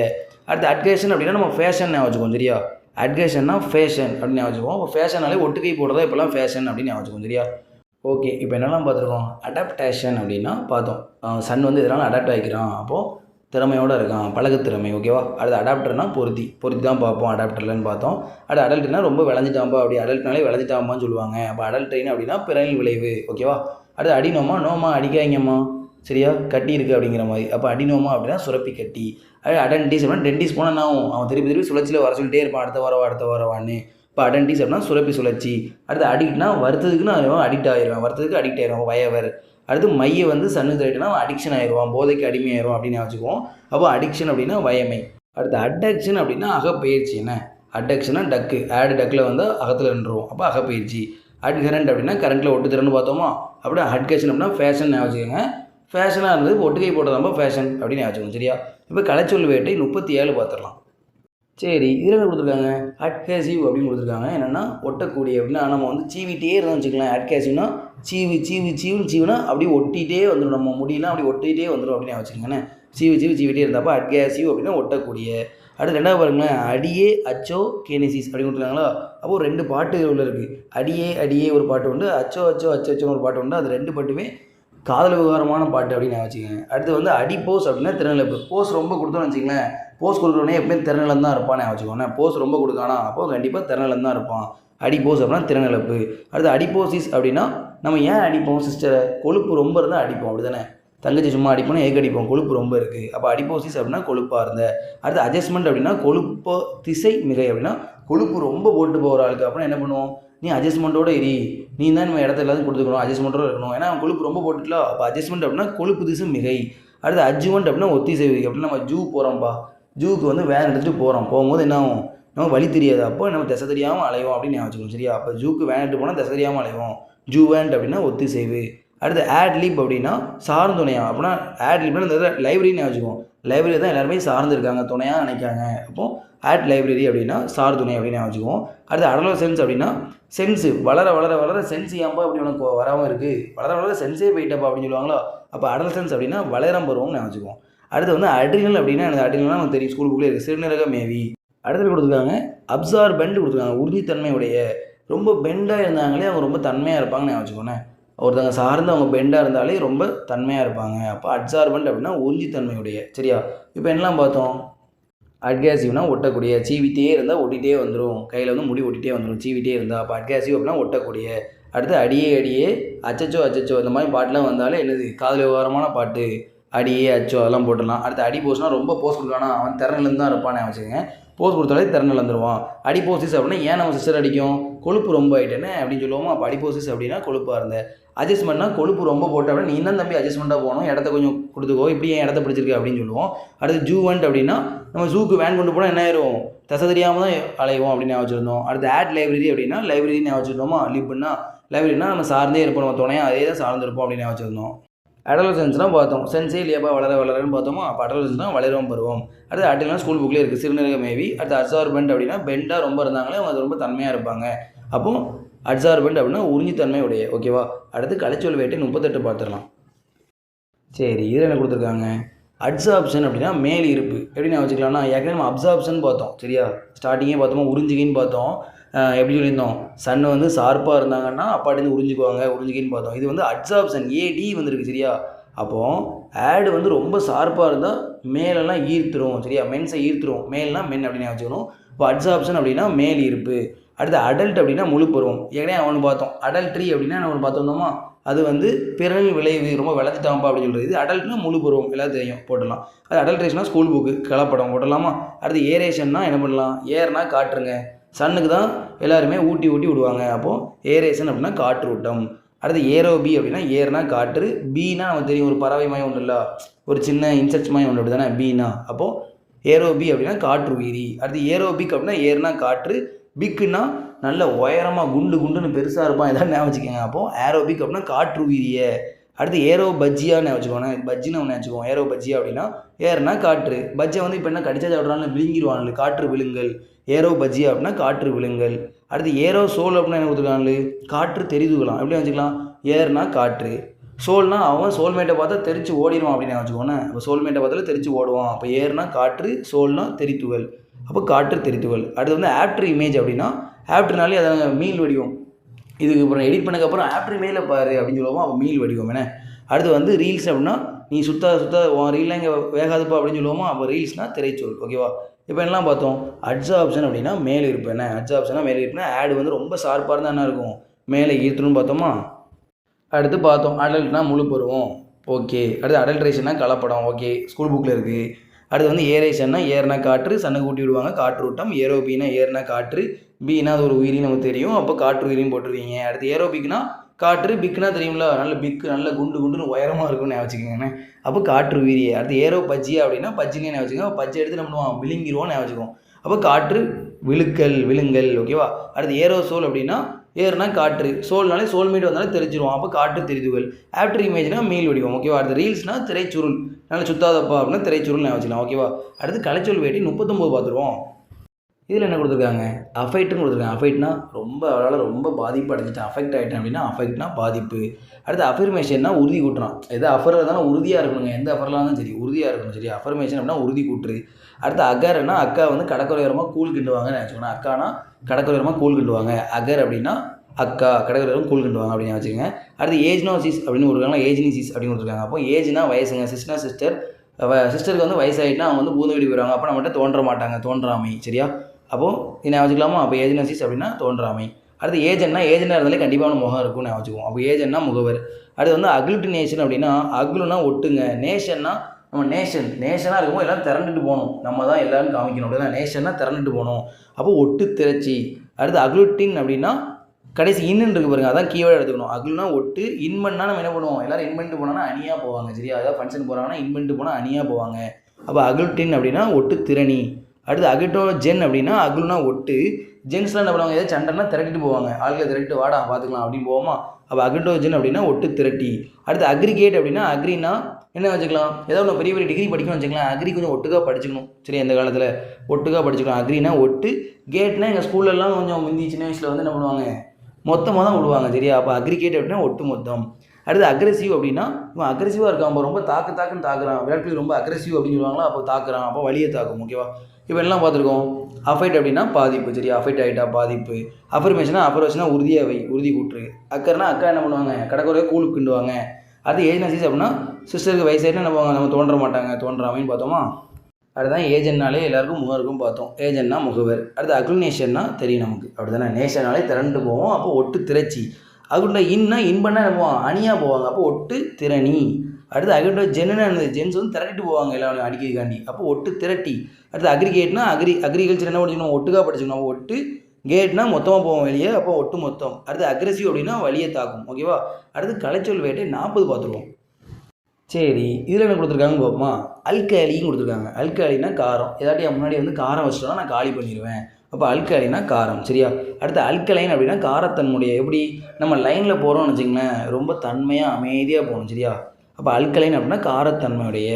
அடுத்து அட்கேஷன் அப்படின்னா நம்ம ஃபேஷன் வச்சுக்கோம் சரியா? அட்கேஷன்னா ஃபேஷன் அப்படின்னு வச்சுக்குவோம் இப்போ ஃபேஷனாலே ஒட்டுக்கை போடுறதா இப்போலாம் ஃபேஷன் அப்படின்னு வச்சுக்கோம் சரியா? ஓகே இப்போ என்னெல்லாம் பார்த்துருக்கோம்? அடாப்டேஷன் அப்படின்னா பார்த்தோம். சன் வந்து இதனால் அடாப்ட் ஆகிக்கிறான்? அப்போது திறமையோடு இருக்கான். பழகு திறமை ஓகேவா அடுத்து அடாப்டர்னா பொருத்தி. பொருத்தி தான் பார்ப்போம் அடாப்டர்லன்னு பார்த்தோம். அடுத்து அடல்ட்னா ரொம்ப விளைஞ்சிட்டாம்பா அப்படி அடல்ட்னாலே விளைஞ்சிட்டாம்பான்னு சொல்லுவாங்க. அப்போ அடல்ட்ரைன் அப்படின்னா பிறனில் விளைவு ஓகேவா அடுத்து அடினோமா நோமா அடிக்காங்கம்மா சரியா? கட்டி இருக்குது அப்படிங்கிற மாதிரி. அப்போ அடினோமா அப்படின்னா சுரப்பி கட்டி. அடன்டிஸ் அப்படின்னா டென்டிஸ் போனால் என்ன ஆகும்? அவன் திருப்பி திருப்பி சுழற்சியில் வர சொல்லிட்டே இருப்பான். அடுத்த வாரம் அடுத்த வரவான்னு இப்போ அடன்டிஸ் அப்படின்னா சுரப்பி சுழற்சி. அடுத்து அடிக்ட்னா வருத்ததுக்குன்னு அவன் அடிக்ட் ஆயிடுவான். வருத்ததுக்கு அடிக்ட் ஆயிடுவான். வயவர். அடுத்து மைய வந்து சன்னு தரைட்டுனா அடிக்ஷன் ஆயிடுவான். போதைக்கு அடிமையாயிரும் அப்படின்னு வச்சுக்குவோம். அப்போ அடிக்ஷன் அப்படின்னா வயமை. அடுத்து அடக்ஷன் அப்படின்னா அகப்பயிற்சி என்ன? அடக்ஷனா டக்கு ஆடு டக்கில் வந்து அகத்தில் நின்றுவோம் அப்போ அகப்பயிற்சி அட்கரண்ட் அப்படின்னா கரண்ட்டில் ஒட்டு திறன்னு பார்த்தோமா? அப்படியே அட்கஷன் அப்படின்னா ஃபேஷன் வச்சுக்கோங்க. ஃபேஷனாக இருந்தது ஒட்டுக்கை ரொம்ப ஃபேஷன் அப்படின்னு வச்சுக்கோங்க சரியா? இப்போ கலைச்சொல் வேட்டை முப்பத்தி ஏழு பார்த்துடலாம். சரி இதில் என்ன கொடுத்துருக்காங்க? அட்கேசிவ் அப்படின்னு கொடுத்துருக்காங்க. என்னென்னா ஒட்டக்கூடிய அப்படின்னா நம்ம வந்து சீவிட்டே இருந்தோம் வச்சுக்கலாம் அட்கேசிவ்னா சீவி சீவி சீவுன்னு சீவுனா அப்படியே ஒட்டிகிட்டே வந்துடும். நம்ம முடியலாம் அப்படி ஒட்டிகிட்டே வந்துடும் அப்படின்னு வச்சுக்கோங்கண்ணே சீவி சீவி சீவிட்டே இருந்தப்போ அட்கேசிவ் அப்படின்னா ஒட்டக்கூடிய. அடுத்து ரெண்டாவது பாருங்களேன் அடியே அச்சோ கேனிசிஸ் அப்படின்னு கொடுத்துருக்காங்களா? அப்போ ரெண்டு பாட்டு உள்ள இருக்குது அடியே அடியே ஒரு பாட்டு உண்டு அச்சோ அச்சோ அச்சோ அச்சோன்னு ஒரு பாட்டு உண்டு. அது ரெண்டு பாட்டுமே காதல் விவகாரமான பாட்டு அப்படின்னு நான் வச்சுக்கோங்க. அடுத்து வந்து அடி போஸ் அப்படின்னா திறநிலைப்பு போஸ் ரொம்ப கொடுத்தோன்னு வச்சுங்களேன் போஸ் கொடுக்குறவனே எப்பவுமே திறநிலம் தான் இருப்பான்னு வச்சுக்கோங்க. போஸ் ரொம்ப கொடுக்கானா அப்போ கண்டிப்பாக திறநிலம் தான் இருப்பான். அடிப்போஸ் அப்படின்னா திறநிலப்பு அடுத்து அடிப்போசிஸ் அப்படின்னா நம்ம ஏன் அடிப்போம் சிஸ்டரை கொழுப்பு ரொம்ப இருந்தால் அடிப்போம். அப்படி தானே தங்கச்சி சும்மா அடிப்போம்னா ஏக்கு அடிப்போம். கொழுப்பு ரொம்ப இருக்குது அப்போ அடிப்போசிஸ் அப்படின்னா கொழுப்பாக இருந்த. அடுத்து அட்ஜஸ்ட்மெண்ட் அப்படின்னா கொழுப்பு திசை மிகை அப்படின்னா கொழுப்பு ரொம்ப போட்டு போகிற ஆளுக்கு அப்புறம் என்ன பண்ணுவோம்? நீ அட்ஜஸ்ட்மெண்ட்டோட இரு. நீ தான் நம்ம இடத்த எல்லாத்தையும் கொடுத்துக்கணும். அட்ஜஸ்ட்மெண்ட்டோட இருக்கணும். ஏன்னா கொழுப்பு ரொம்ப போட்டுட்டல அப்போ அட்ஜஸ்ட்மெண்ட் அப்படின்னா கொழுப்பு திசை மிகை. அடுத்து அட்ஜுமெண்ட் அப்படின்னா ஒத்திசைவு. அப்படின்னா நம்ம ஜூ போகிறோம்ப்பா ஜூக்கு வந்து வேன் எடுத்துகிட்டு போகிறோம் போகும்போது என்ன ஆகும்? நம்ம வழி தெரியாது. அப்போ நம்ம திசை தெரியாமல் அலைவோம் அப்படின்னு ஞாபகம் வச்சுக்கணும். சரியா? அப்போ ஜூக்கு வேன் எடுத்து போனால் திசை தெரியாமல் அலைவோம். ஜூ வேண்ட் அப்படின்னா ஒத்திசைவு. அடுத்து ஆட் லீப் அப்படின்னா சார்ந்து துணையா? அப்படின்னா ஆட் லீப்னா இந்த லைப்ரரின்னு வச்சுக்குவோம். லைப்ரரி தான் எல்லாருமே சார்ந்து இருக்காங்க துணையாக நினைக்காங்க அப்போ ஆட் லைப்ரரி அப்படின்னா சார் துணை அப்படின்னு வச்சுக்குவோம். அடுத்து அடலோ சென்ஸ் அப்படின்னா சென்ஸு வளர வளர வளர சென்ஸ் ஏன்பா அப்படி உனக்கு வராமல் இருக்குது வளர வளர சென்ஸே போயிட்டப்பா அப்படின்னு சொல்லுவாங்களோ? அப்போ அடல் சென்ஸ் அப்படின்னா வளரம் பருவம்னு நான் வச்சுக்குவோம். அடுத்து வந்து அட்ரினல் அப்படின்னா எனக்கு அட்ரினல் நமக்கு தெரியும். ஸ்கூல் புக்கில் இருக்குது சிறுநீரக மேவி. அடுத்தது கொடுத்துருக்காங்க அப்சார்பெண்ட் கொடுத்துருக்காங்க. உறுதித்தன்மையுடைய. ரொம்ப பெண்டாக இருந்தாங்களே அவங்க ரொம்ப தன்மையாக இருப்பாங்கன்னு நான் வச்சுக்கோனேன். ஒருத்தவங்க சார்ந்து அவங்க பெண்டாக இருந்தாலே ரொம்ப தன்மையாக இருப்பாங்க. அப்போ அட்சார்பண்ட் அப்படின்னா உறிஞ்சித்தன்மையுடைய சரியா? இப்போ என்னலாம் பார்த்தோம்? அட்காசிவ்னா ஒட்டக்கூடிய. சீவிட்டே இருந்தால் ஒட்டிகிட்டே வந்துடும் கையில் வந்து முடி ஒட்டிகிட்டே வந்துடும் சீவிட்டே இருந்தால் அப்போ அட்காசிவ் அப்படின்னா ஒட்டக்கூடிய. அடுத்து அடியே அடியே அச்சச்சோ அச்சச்சோ இந்த மாதிரி பாட்டெலாம் வந்தாலே என்னது? காதல் விவகாரமான பாட்டு. அடியே அச்சோ அதெல்லாம் போட்டுடலாம். அடுத்து அடி போஸ்னா ரொம்ப போஸ் கொடுக்கானா அவன் திறன்லேருந்து தான் இருப்பானே வச்சுக்கோங்க. போஸ் கொடுத்தாலே திறனில் வந்துடுவான் அடிப்போசிஸ் அப்படின்னா ஏன் நம்ம சிஸ்டர் அடிக்கும்? கொழுப்பு ரொம்ப ஆயிட்டேனே? அப்படின்னு சொல்லுவோமா? அப்போ அடிப்போசிஸ் அப்படின்னா கொழுப்பாக இருந்த. அட்ஜஸ்ட்மெண்ட்னா கொழுப்பு ரொம்ப போட்ட அப்படின்னா நீ தான் தம்பி அட்ஜஸ்ட்மெண்ட்டாக போகணும். இடத்த கொஞ்சம் கொடுத்துக்கோ. இப்படி ஏன் இடத்த பிடிச்சிருக்கு? அப்படின்னு சொல்லுவோம். அடுத்து ஜூவன்ட் அப்படின்னா நம்ம ஜூக்கு வேன் கொண்டு போனால் என்ன ஆயிரும்? தசை தெரியாமல் தான் அலைவோம் அப்படின்னு வச்சுருந்தோம். அடுத்து ஆட் லைப்ரரி அப்படின்னா லைப்ரரி வச்சுருந்தோமா? லிப்புன்னா லைப்ரரினா நம்ம சார்ந்தே இருப்போம். நம்ம துணையாக அதே தான் சார்ந்து இருப்போம் அப்படின்னு வச்சுருந்தோம். அடலசன்ஸ்னால் பார்த்தோம். சென்ஸே இல்லையாப்பா வளர வளரன்னு பார்த்தோமா அப்போ அடலசன்ஸ்னால் வளரும் பருவம் அடுத்து அட்டிலாம் ஸ்கூல் புக்லேயே இருக்குது சிறுநீரக மேவி அடுத்து அப்சார்பெண்ட் அப்படின்னா பெண்டாக ரொம்ப இருந்தாங்களே அவங்க அது ரொம்ப தன்மையாக இருப்பாங்க. அப்போ அட்சார்பெண்ட் அப்படின்னா உறிஞ்சித்தன்மை உடைய ஓகேவா அடுத்து கலைச்சொல் வேட்டை முப்பத்தெட்டு பார்த்துடலாம். சரி இதில் என்ன கொடுத்துருக்காங்க? அட்சாப்ஷன் அப்படின்னா மேல் இருப்பு. எப்படி நான் வச்சுக்கலாம்னா ஏற்கனவே நம்ம அப்சார்ப்ஷன் பார்த்தோம். சரியா? ஸ்டார்டிங்கே பார்த்தோமா உறிஞ்சிக்கின்னு பார்த்தோம். எப்படி சொல்லியிருந்தோம்? சன் வந்து ஷார்ப்பாக இருந்தாங்கன்னா அப்பாட்டேருந்து உறிஞ்சிக்குவாங்க உறிஞ்சிக்கின்னு பார்த்தோம். இது வந்து அட்சாப்ஷன் ஏடி வந்துருக்கு சரியா? அப்போது ஆடு வந்து ரொம்ப ஷார்ப்பாக இருந்தால் மேலெல்லாம் ஈர்த்துரும் சரியா? மென்ஸை ஈர்த்துரும். மேல்னா மென் அப்படின்னு வச்சுக்கணும். இப்போ அட்சாப்ஷன் அப்படின்னா மேல் இருப்பு அடுத்து அடல்ட் அப்படின்னா முழு பருவம். ஏற்கனவே அவனு பார்த்தோம். அடல்ட்ரி அப்படின்னா அவனு ஒன்று பார்த்தோம்னோமா அது வந்து பிறல் விளைவு ரொம்ப விளைச்சிட்டாம்பா அப்படின்னு சொல்கிறது இது அடல்ட்னா முழு பருவம். எல்லாம் தெரியும். போட்டலாம் அது அடல்ட்ரேஷனா ஸ்கூல் புக்கு கலப்படம் போட்டலாமா அடுத்து ஏரேஷன்னா என்ன பண்ணலாம்? ஏர்னா காட்டுருங்க சன்னுக்கு தான் எல்லாருமே ஊட்டி ஊட்டி விடுவாங்க. அப்போது ஏரேசன் அப்படின்னா காற்றூட்டம் அடுத்து ஏரோபி அப்படின்னா ஏர்னா காற்று. பீனா நமக்கு தெரியும் ஒரு பறவை மாதிரி ஒன்று இல்லை. ஒரு சின்ன இன்செக்ட்ஸ் மாதிரி ஒன்று அப்படி தானே பீனா அப்போது ஏரோபி அப்படின்னா காற்று உயிரி. அடுத்து ஏரோபிக் அப்படின்னா ஏர்னா காற்று. பிக்குன்னா நல்ல உயரமாக குண்டு குண்டுன்னு பெருசாக இருப்பான். எதாவது ஞாபகம் வச்சுக்கோங்க. அப்போது ஏரோபிக் அப்படின்னா காற்று உயிரிய. அடுத்து ஏரோ பஜ்ஜியான்னு வச்சுக்கோண்ணே பஜ்ஜின்னு ஒன்று வச்சுக்கோம் ஏரோ பஜ்ஜியா அப்படின்னா ஏர்னா காற்று. பஜ்ஜை வந்து இப்போ என்ன கடிச்சா சாப்பிட்றான்னு விழுங்கிடுவாங்க காற்று விழுங்கல். ஏரோ பஜ்ஜியா அப்படின்னா காற்று விழுங்கல். அடுத்து ஏரோ சோல் அப்படின்னா என்ன கொடுத்துருக்காங்க காற்று தெரிதுகலாம். எப்படி வச்சுக்கலாம் ஏர்னா காற்று. சோல்னா அவன் சோல்மேட்டை பார்த்தா தெரிச்சு ஓடிடுவான் அப்படின்னு வச்சுக்கோனே அப்போ சோல்மேட்டை பார்த்தாலும் தெரிச்சு ஓடுவான். அப்போ ஏர்னா காற்று சோல்னா தெரித்துகள் அப்போ காற்று தெரித்துகள் அடுத்து வந்து ஆப்டர் இமேஜ் அப்படின்னா ஆப்டர்னாலே அதை மீன் வடிவம். இதுக்கு அப்புறம் எடிட் பண்ணக்கப்புறம் ஆஃப்டர் மேலே பாரு அப்படின்னு சொல்லுவோம். அப்போ மீல் வடிவம் என்ன? அடுத்து வந்து ரீல்ஸ் அப்படின்னா நீ சுத்தா சுத்தா உன் ரீல்லாம் இங்கே வேகாதுப்பா அப்படின்னு சொல்லுவோமா அப்போ ரீல்ஸ்னால் திரைச்சொல் ஓகேவா இப்போ என்னலாம் பார்த்தோம்? அட்சாப்ஷன் அப்படின்னா மேலே இருப்பு என்ன? அட்சாப்ஷனாக மேலே இருப்புனா ஆடு வந்து ரொம்ப ஷார்ப்பாக இருந்தால் என்ன இருக்கும்? மேலே ஈர்த்தணும்னு பார்த்தோமா? அடுத்து பார்த்தோம். அடல்ட்னா முழு பருவம். ஓகே அடுத்து அடல்ட்ரேஷன்னா கலப்படம். ஓகே ஸ்கூல் புக்கில் இருக்குது அடுத்து வந்து ஏரேஷன்னா ஏர்னா காற்று சன்னுக்கு கூட்டி விடுவாங்க. காற்று ஊட்டம் ஏரோபின்னா ஏர்னா காற்று பீனா அது ஒரு உயிரி நமக்கு தெரியும். அப்போ காற்று உயிரியும் போட்டுருவீங்க அடுத்து ஏரோபிக்னா காற்று பிக்னா தெரியும்ல? நல்ல பிக்கு நல்ல குண்டு குண்டுன்னு உயரமாக இருக்கும்னு வச்சுக்கோங்கண்ணே அப்போ காற்று உயிரியை. அடுத்து ஏரோ பஜ்ஜியா அப்படின்னா பஜ்ஜினே வச்சுக்கோங்க பஜ்ஜி எடுத்து நம்ம விழுங்கிடுவோம்னு வச்சுக்கோம் அப்போ காற்று விழுக்கல் விழுங்கல் ஓகேவா? அடுத்து ஏரோ சோல் அப்படின்னா ஏறுனா காற்று. சோல்னாலே சோல்மேட் வந்தாலும் தெரிஞ்சிருவோம். அப்போ காற்று தெரிதுகள். ஆஃப்டர் இமேஜ்னா மீள் வடிவம் ஓகேவா? அடுத்து ரீல்ஸ்னா திரைச்சுருள். நல்லா சுத்தாதப்பா அப்படின்னா திரைச்சுருள் நான் வச்சுக்கலாம் ஓகேவா? அடுத்து கலைச்சொல் வேட்டி முப்பத்தொம்போது பார்த்துருவோம். இதில் என்ன கொடுத்துருக்காங்க? அஃபைட்டுன்னு கொடுத்துருக்காங்க. அஃபைட்னா ரொம்ப அவளால் ரொம்ப பாதிப்பு அடைஞ்சிட்டேன். அஃபெக்ட் ஆகிட்டேன் அப்படின்னா அஃபெக்ட்னா பாதிப்பு. அடுத்து அஃபர்மேஷன்னா உறுதி கூட்டுறான். எது அஃபரில் தானே உறுதியாக இருக்கணுங்க. எந்த அஃபரில் இருந்தாலும் சரி உறுதியாக இருக்கணும். சரி அஃபர்மேஷன் அப்படின்னா உறுதி கூட்டுரு அடுத்து அகர்னா அக்கா வந்து கடற்கரையோரமாக கூழ் கிண்டுவாங்கன்னு நினச்சிக்கணும் அக்கானா கடற்கரையோரமாக கூழ் கிண்டுவாங்க. அகர் அப்படின்னா அக்கா கடற்கரையோரம் கூழ் கிண்டுவாங்க அப்படின்னு வச்சுக்கோங்க அடுத்து ஏஜ்னோசிஸ் அப்படின்னு கொடுக்குறாங்க ஏஜ்னிசிஸ் அப்படின்னு கொடுத்துருக்காங்க. அப்போ ஏஜ்னா வயசுங்க. சிஸ்டர்னா சிஸ்டர் சிஸ்டருக்கு வந்து வயசாகிட்டுனா அவங்க வந்து பூந்த வீடு போயிடுவாங்க. அப்போ நம்மகிட்ட தோன்ற மாட்டாங்க. தோன்றாமை. சரியா? அப்போது இது நான் வச்சுக்கலாமா? அப்போ ஏஜென்சிஸ் அப்படின்னா தோன்றாமை. அடுத்து ஏஜென்ட்னா ஏஜென்டாக இருந்தாலே கண்டிப்பான முகம் இருக்கும்னு நான் வச்சுக்குவோம். அப்போ ஏஜென்ட்னா முகவர். அடுத்து வந்து அக்ளுட்டினேஷன் அப்படின்னா அக்லுனா ஒட்டுங்க. நேஷன்னா நம்ம நேஷன் நேஷனாக இருக்கும்போது எல்லாம் திறந்துட்டு போகணும். நம்ம தான் எல்லோரும் காமிக்கணும். அப்படின்னா நேஷன்னா திறந்துட்டு போகணும். அப்போ ஒட்டு திரட்சி. அடுத்து அக்லுட்டின் அப்படின்னா கடைசி இன்னுன்னு இருக்கு பாருங்க. அதான் கீவேர்டு எடுத்துக்கணும். அகுல்னா ஒட்டு இன்மன்னா நம்ம என்ன பண்ணுவோம்? எல்லாரும் இன்மெண்ட் போனால் அணியாக போவாங்க. சரியா? ஏதாவது ஃபங்க்ஷன் போகிறாங்கன்னா இன்மெண்ட் போனால் அணியாக போவாங்க. அப்போ அகுல்டின் அப்படின்னா ஒட்டு திறனி அடுத்து அகிட்டோ ஜென் அப்படின்னா அகுல்னா ஒட்டு. ஜென்ஸ்லாம் என்ன பண்ணுவாங்க? ஏதாவது சண்டைனா திரட்டிட்டு போவாங்க. ஆளுகளை திரட்டிட்டு வாடா பார்த்துக்கலாம் அப்படின்னு போவோமா? அப்போ அகிட்டோ ஜென் அப்படின்னா ஒட்டு திரட்டி. அடுத்து அக்ரிகேட் அப்படின்னா அக்ரினா என்ன வச்சுக்கலாம்? ஏதோ ஒன்று பெரிய பெரிய டிகிரி படிக்கணும்னு வச்சுக்கலாம். அக்ரி கொஞ்சம் ஒட்டுக்காக படிச்சுக்கணும். சரி அந்த காலத்தில் ஒட்டுக்கா படிச்சுக்கலாம். அக்ரினா ஒட்டு. கேட்னா எங்கள் ஸ்கூல்லலாம் கொஞ்சம் முந்தி சின்ன வயசில் வந்து என்ன பண்ணுவாங்க? மொத்தமாக தான் விடுவாங்க. சரியா? அப்போ அக்ரிகேட் அப்படின்னா ஒட்டு மொத்தம் அடுத்து அக்ரெசிவ் அப்படின்னா இவன் அக்ரெசிவாக இருக்கான். ரொம்ப தாக்கு தாக்குன்னு தாக்குறான். விளையாட்டு ரொம்ப அக்ரெசிவ் அப்படின்னு சொல்லுவாங்களா? அப்போ தாக்குறான். அப்போ வழியை தாக்கும் ஓகேவா இப்போ எல்லாம் பார்த்துருக்கோம்? அஃபைட் அப்படின்னா பாதிப்பு சரியா? அஃபைட் ஆகிட்டா பாதிப்பு. அஃபர்மேஷனா அஃபர்மேஷனா உறுதியாக வை உறுதி கூட்டுரு அக்கர்னா அக்கா என்ன பண்ணுவாங்க? கடற்கரையை கூழு கிண்டுவாங்க. அடுத்து ஏஜென்சிஸ் அப்படின்னா சிஸ்டருக்கு வயசாயிட்டு நம்ம நம்ம தோன்ற மாட்டாங்க. தோன்றாமைன்னு பார்த்தோமா? அடுதான் ஏஜென்ட்னாலே எல்லாருக்கும் முகருக்கும் பார்த்தோம். ஏஜென்ட்னா முகவர். அடுத்து அக்ளுனேஷன்னா தெரியும் நமக்கு. அப்படி தானே நேஷன்னாலே திரண்டு போவோம். அப்போ ஒட்டு திரைச்சி அதுக்குள்ள இன்னா இன்பன்னா போவாங்க? அணியாக போவாங்க. அப்போ ஒட்டு திரணி. அடுத்து அகுண்ட ஜென்னு என்னது ஜென்ஸ் வந்து திரட்டிட்டு போவாங்க எல்லாம் அடிக்கிறதுக்காண்டி. அப்போ ஒட்டு திரட்டி. அடுத்து அக்ரிகேட்னா அக்ரி அக்ரிகல்ச்சர் என்ன படிக்கணும் ஒட்டுக்காக படிச்சுக்கணும். ஒட்டு கேட்னா மொத்தமாக போவோம் வெளியே. அப்போ ஒட்டு மொத்தம். அடுத்து அக்ரெசிவ் அப்படின்னா வழியை தாக்கும். ஓகேவா அடுத்து கலைச்சொல் வேட்டை நாற்பது பார்த்துருவோம். சரி இதில் என்ன கொடுத்துருக்காங்கன்னு பார்ப்போமா? அல்காலியும் கொடுத்துருக்காங்க. அல்காலின்னா காரம். ஏதாட்டி முன்னாடி வந்து காரம் வச்சுட்டோம்னா நான் காலி பண்ணிடுவேன் அப்போ அல்கலைனா காரம் சரியா? அடுத்து அல்கலைன் அப்படின்னா காரத்தன்முடைய எப்படி? நம்ம லைனில் போகிறோம்னு வச்சிங்களேன் ரொம்ப தன்மையாக அமைதியாக போகணும் சரியா? அப்போ அல்கலைன் அப்படின்னா காரத்தன்மையுடைய.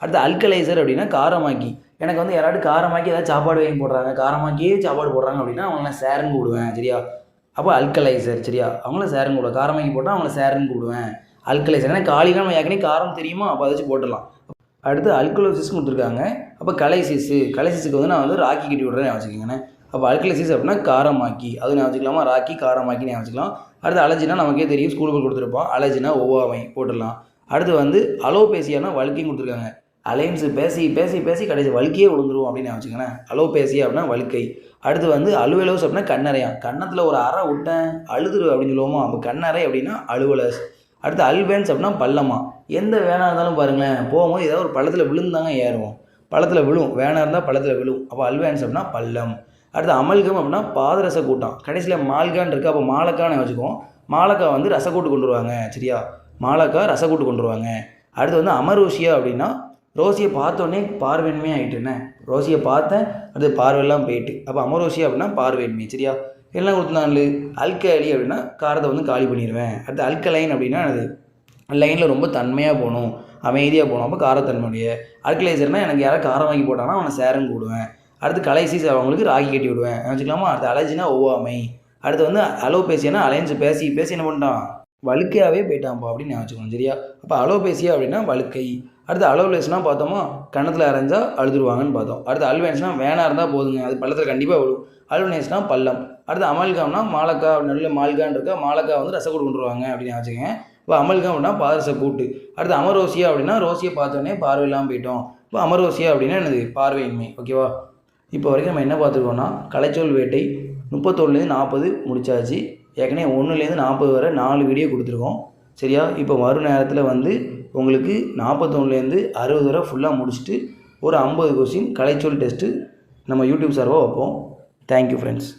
அடுத்து அல்கலைசர் அப்படின்னா காரமாக்கி. எனக்கு வந்து யாராவது காரமாக்கி ஏதாவது சாப்பாடு வாங்கி போடுறாங்க காரமாக்கியே சாப்பாடு போடுறாங்க அப்படின்னா அவங்கள சேருன்னு கூப்பிடுவேன் சரியா? அப்போ அல்கலைசர் சரியா? அவங்கள சேருன்னு கூடுவேன் காரமாக்கி போட்டால் அவங்கள சேருன்னு கூப்பிடுவேன். அல்கலைசர் ஏன்னா காலிலாம் நம்ம ஏற்கனவே காரம் தெரியுமா? அப்போ அதை வச்சு போட்டுடலாம். அடுத்து அல்கலோசிஸ் கொடுத்துருக்காங்க. அப்போ கலைசிஸு கலைசிஸுக்கு வந்து நான் வந்து ராக்கி கட்டி விட்றேன் வச்சுக்கோங்கண்ணே அப்போ அல்கலைசிஸ் அப்படின்னா காரமாக்கி. அது நான் வச்சுக்கலாமா? ராக்கி காரமாக்கி நான் வச்சுக்கலாம். அடுத்து அலர்ஜினா நமக்கே தெரியும். ஸ்கூலுக்கு கொடுத்துருப்போம் அலர்ஜினா ஒவ்வாமை போட்டுடலாம். அடுத்து வந்து அலோபேசியானா வழுக்கையும் கொடுத்துருக்காங்க. அலைன்ஸு பேசி பேசி பேசி கடைசி வழுக்கையே விழுந்துருவோம் அப்படின்னு வச்சுக்கோங்களேன். அலோபேசியா அப்படின்னா வழுக்கை. அடுத்து வந்து அலுவலோஸ் அப்படின்னா கண்ணறையாம் கன்னத்தில் ஒரு அறை விட்டேன் அழுதுரு அப்படின்னு சொல்லுவோமா அப்போ கண்ணறை அப்படின்னா அலுவலஸ். அடுத்து அல்வேன்ஸ் அப்படின்னா பள்ளமா. எந்த வேனாக இருந்தாலும் பாருங்களேன் போகும்போது ஏதாவது ஒரு பள்ளத்தில் விழுந்தாங்க ஏறுவோம். பள்ளத்தில் விழும். வேனாக இருந்தால் பள்ளத்தில் விழும். அப்போ அல்வேன்ஸ் அப்படின்னா பள்ளம். அடுத்து அமல்கம் அப்படின்னா பாதரச கூட்டம் கடைசியில் மால்கான் இருக்குது அப்போ மாலக்கான்னு வச்சுக்குவோம் மாலக்கா வந்து ரசக்கூட்டு கொண்டு வருவாங்க சரியா? மாலக்கா ரசக்கூட்டு கொண்டு வருவாங்க. அடுத்து வந்து அமரோசியா அப்படின்னா ரோசியை பார்த்தோன்னே பார்வையின்மையாக ஆகிட்டுண்ணே ரோசியை பார்த்தேன் அது பார்வையெல்லாம் போயிட்டு. அப்போ அமரோசியா அப்படின்னா பார்வையின்மை சரியா? எல்லாம் கொடுத்துனாலு அல்கலி அப்படின்னா காரத்தை வந்து காலி பண்ணிடுவேன் அடுத்து அல்கலைன் அப்படின்னா அது லைனில் ரொம்ப தன்மையாக போகணும் அமைதியாக போகணும். அப்போ காரத்தன்மையுடைய. அல்கலைசர்னால் எனக்கு யாராவது காரம் வாங்கி போட்டாங்கன்னா அவனை சேரன் கூடுவேன். அடுத்து கலைசிஸ் அவங்களுக்கு ராகி கட்டி விடுவேன். வச்சுக்கலாமா? அடுத்து அலர்ஜினா ஒவ்வாமை. அடுத்து வந்து அலோபேசியானா அலைஞ்சு பேசி பேசி என்ன பண்ணிட்டான்? வழுக்கையாகவே போயிட்டான்ப்பா அப்படின்னு நான் வச்சுக்கணும் சரியா? அப்போ அலோபேசியா அப்படின்னா வழுக்கை. அடுத்து அலோலேஸ்னால் பார்த்தோமா? கணத்தில் அரைஞ்சால் அழுதுருவாங்கன்னு பார்த்தோம். அடுத்து அல்வேன்ஸ்னால் வேணா இருந்தால் போதுங்க அது பள்ளத்தில் கண்டிப்பாக விடும். அல்வனேஸ்னால் பள்ளம். அடுத்து அமல்காம்னா மாலக்கா நல்ல மால்கான் இருக்கா மாலக்கா வந்து ரசக்கூடு கொண்டுருவாங்க அப்படின்னு வச்சுக்கோங்க இப்போ அமல்காம் அப்படின்னா பாதரச கூட்டு. அடுத்து அமரோசியா அப்படின்னா ரோசியை பார்த்தோன்னே பார்வை இல்லாமல் போயிட்டோம். இப்போ அமரோசியா அப்படின்னா என்னது? பார்வையின்மை. ஓகேவா? இப்போ வரைக்கும் நம்ம என்ன பார்த்துருக்கோன்னா கலைச்சொல் வேட்டை முப்பத்தொன்னுலேருந்து நாற்பது முடிச்சாச்சு. ஏற்கனவே ஒன்றுலேருந்து நாற்பது வரை நாலு வீடியோ கொடுத்துருக்கோம். சரியா? இப்போ வரும் நேரத்தில் வந்து உங்களுக்கு நாற்பத்தொன்னுலேருந்து அறுபது வரை ஃபுல்லாக முடிச்சுட்டு ஒரு ஐம்பது கொஸ்டின் கலைச்சொல் டெஸ்ட்டு நம்ம யூடியூப் சார்பாக வைப்போம். Thank you friends